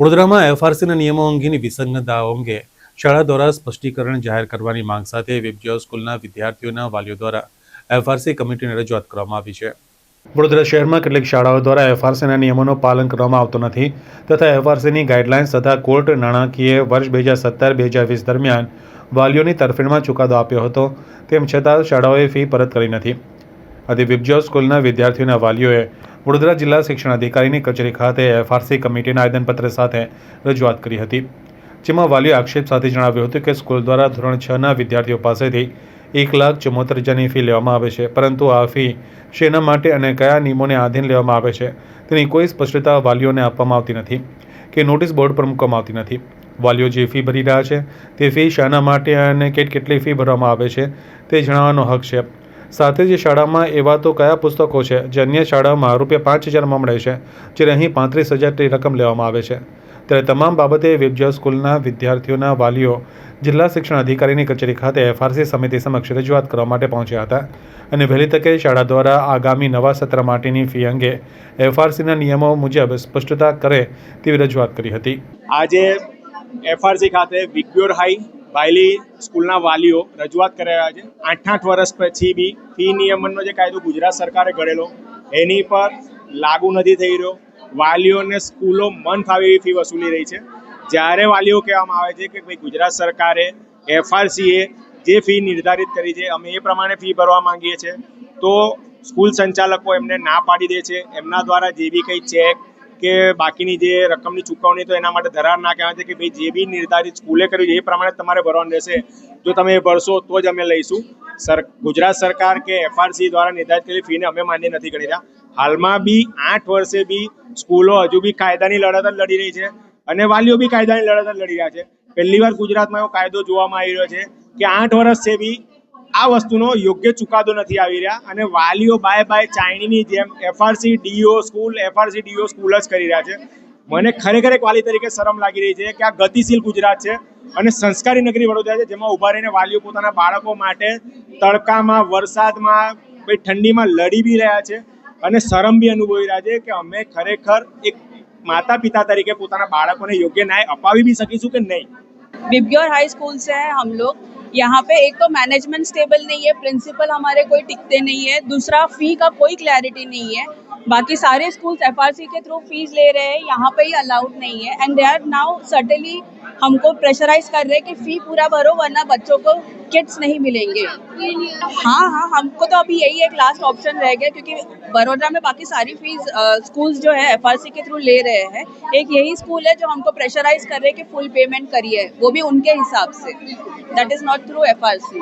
વડોદરામાં એફઆરસીના નિયમો અંગેની વિસંગતતાઓ અંગે શાળા દ્વારા સ્પષ્ટીકરણ જાહેર કરવાની માંગ સાથે વિબ્જિયો સ્કૂલના વિદ્યાર્થીઓના વાલીઓ દ્વારા એફઆરસી કમિટીને રજૂઆત કરવામાં આવી છે. વડોદરા શહેરમાં કેટલીક શાળાઓ દ્વારા એફઆરસીના નિયમોનું પાલન કરવામાં આવતું નથી તથા એફઆરસીની ગાઈડલાઇન્સ તથા કોર્ટ નાણાકીય વર્ષ બે હજાર સત્તર બે હજાર વીસ દરમિયાન વાલીઓની તરફેણમાં ચુકાદો આપ્યો હતો, તેમ છતાં શાળાઓએ ફી પરત કરી નથી. આથી વિબજો સ્કૂલના વિદ્યાર્થીઓના વાલીઓએ વડોદરા જિલ્લા શિક્ષણાધિકારીની કચેરી ખાતે એફઆરસી કમિટીના આવેદનપત્ર સાથે રજૂઆત કરી હતી, જેમાં વાલીઓ આક્ષેપ સાથે જણાવ્યું હતું કે સ્કૂલ દ્વારા ધોરણ છના વિદ્યાર્થીઓ પાસેથી એક લાખ ચુમ્મોતેર હજારની ફી લેવામાં આવે છે, પરંતુ આ ફી શેના માટે અને કયા નિયમોને આધીન લેવામાં આવે છે, તેની કોઈ સ્પષ્ટતા વાલીઓને આપવામાં આવતી નથી કે નોટિસ બોર્ડ પર મૂકવામાં આવતી નથી. વાલીઓ જે ફી ભરી રહ્યા છે, તે ફી શાના માટે અને કેટ કેટલી ફી ભરવામાં આવે છે, તે જણાવવાનો હક છે. સાથે જ શાળામાં એવા તો કયા પુસ્તકો છે, જે અન્ય શાળાઓમાં રૂપિયા પાંચ હજારમાં મળે છે, જ્યારે અહીં પાંત્રીસ હજારની રકમ લેવામાં આવે છે. ત્યારે તમામ બાબતે વિબ્જિયો સ્કૂલના વિદ્યાર્થીઓના વાલીઓ જિલ્લા શિક્ષણ અધિકારીની કચેરી ખાતે એફઆરસી સમિતિ સમક્ષ રજૂઆત કરવા માટે પહોંચ્યા હતા અને વહેલી તકે શાળા દ્વારા આગામી નવા સત્ર માટેની ફી અંગે એફઆરસીના નિયમો મુજબ સ્પષ્ટતા કરે તેવી રજૂઆત કરી હતી. આજે એફઆરસી ખાતે વિગ્યોર હાઈ બાયલી સ્કૂલના વાલીઓ રજૂઆત કરી રહ્યા છે. આઠ આઠ વર્ષ પછી બી ફી નિયમનનો જે કાયદો ગુજરાત સરકારે ઘડેલો, એની પર લાગુ નથી થઈ રહ્યો. વાલીઓને સ્કૂલો મન ફાવે એવી ફી વસૂલી રહી છે. જ્યારે વાલીઓ કહેવામાં આવે છે કે ભાઈ ગુજરાત સરકારે એફઆરસીએ જે ફી નિર્ધારિત કરી છે, અમે એ પ્રમાણે ફી ભરવા માંગીએ છીએ, તો સ્કૂલ સંચાલકો એમને ના પાડી દે છે. એમના દ્વારા જે બી કંઈ ચેક કે બાકીની જે રકમની ચૂકવણી તો એના માટે ધરાર ના કહેવાય છે કે ભાઈ જે બી નિર્ધારિત સ્કૂલે કર્યું છે એ પ્રમાણે તમારે ભરવાનું રહેશે. જો તમે ભરશો તો જ અમે લઈશું. સર, ગુજરાત સરકાર કે એફઆરસી દ્વારા નિર્ધારિત કરેલી ફીને અમે માન્ય નથી કરી રહ્યા. હાલમાં બી આઠ વર્ષે બી સ્કૂલો હજુ બી કાયદાની લડત જ લડી રહી છે અને વાલીઓ બી કાયદાની લડત જ લડી રહ્યા છે. પહેલી વાર ગુજરાતમાં એવો કાયદો જોવામાં આવી રહ્યો છે કે આઠ વર્ષ છે બી આ વસ્તુનો યોગ્ય ચુકાદો નથી આવી રહ્યા અને વાલીઓ બાય બાય ચાઇનીની જેમ FRC DO school FRC DO school જ કરી રહ્યા છે મને ખરેખર એક વાલી તરીકે શરમ લાગી રહી છે કે આ ગતિશીલ ગુજરાત છે અને સંસ્કારી નગરી વડોદરા છે જેમાં ઊભા રહીને વાલીઓ પોતાના બાળકો માટે તડકામાં વરસાદમાં ભાઈ ઠંડીમાં લડી બી રહ્યા છે અને શરમ બી અનુભવી રહ્યા છે કે અમે ખરેખર એક માતા પિતા તરીકે પોતાના બાળકોને યોગ્ય ન્યાય અપાવી બી શકીશું કે નહીં बिबग्योर हाई स्कूल से हैं हम लोग यहाँ पे एक तो मैनेजमेंट स्टेबल नहीं है प्रिंसिपल हमारे कोई टिकते नहीं है, दूसरा फ़ी का कोई क्लैरिटी नहीं है। बाकी सारे स्कूल्स एफआरसी के थ्रू फ़ीस ले रहे हैं, यहाँ पे ही अलाउड नहीं है। And they are now certainly हमको प्रेशराइज कर रहे हैं कि फ़ी पूरा भरो, वरना बच्चों को किट्स नहीं मिलेंगे। हाँ हाँ हमको तो अभी यही एक लास्ट ऑप्शन रह गया क्योंकि बड़ोदरा में बाकी सारी फ़ीस स्कूल्स जो है एफआरसी के थ्रू ले रहे हैं। एक यही स्कूल है जो हमको प्रेशराइज कर रहे हैं कि फुल पेमेंट करिए, वो भी उनके हिसाब से। That is not through FRC